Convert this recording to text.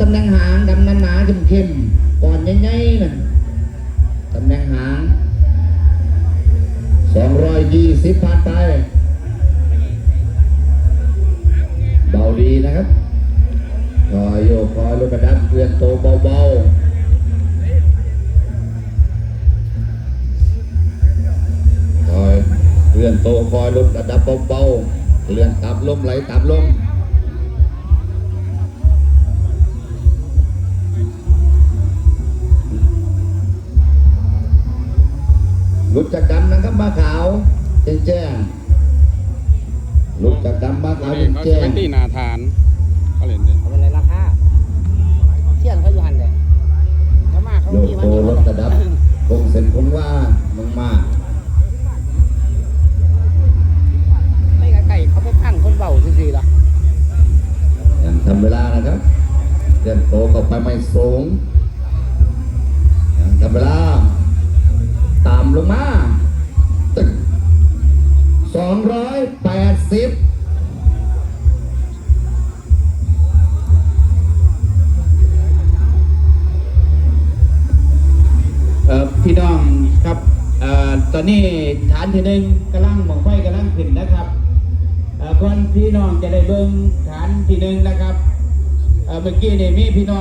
ตำแหน่งหางดำหนาๆเข้มๆก่อนใหญ่ๆนั่นตำแหน่งหาง220ผ่านไป เบาดีนะครับคอยโยกคอยลดกระดับเคลื่อนตัวเบาๆคอยเคลื่อนตัวคอยลดระดับเบาๆเลื่อนตามลมไหลตามลม หลุดจากดำนะครับมาขาวแจ้งแจ้งหลุดจากดำมาขาวเขาแจ้งจะแจ้เป็งนที่นาทานเขาเล่นเด้เอาเป็นไรราคาเที่ยนเขาอยู่หันเลยแล้วมาเขาโยกมีวันตัวนี้ลดระดับคงเส้นคงว่ามึงมากไม่กะไก่เขาไปตั้งคนเบาซื่อๆล่ะยังทำเวลานะครับเดินโตเข้าไปไม่สูงยังทำเวลา ตามลงมาตึกสองร้อยแปดสิบเอ่อพี่น้องครับเอ่อตอนนี้ฐานที่หนึ่งกำลังหมองไฟกำลังขึ้นนะครับเอ่อก่อนพี่น้องจะได้เบิ่งฐานที่หนึ่งนะครับเอ่อเมื่อกี้นี่มีพี่น้อง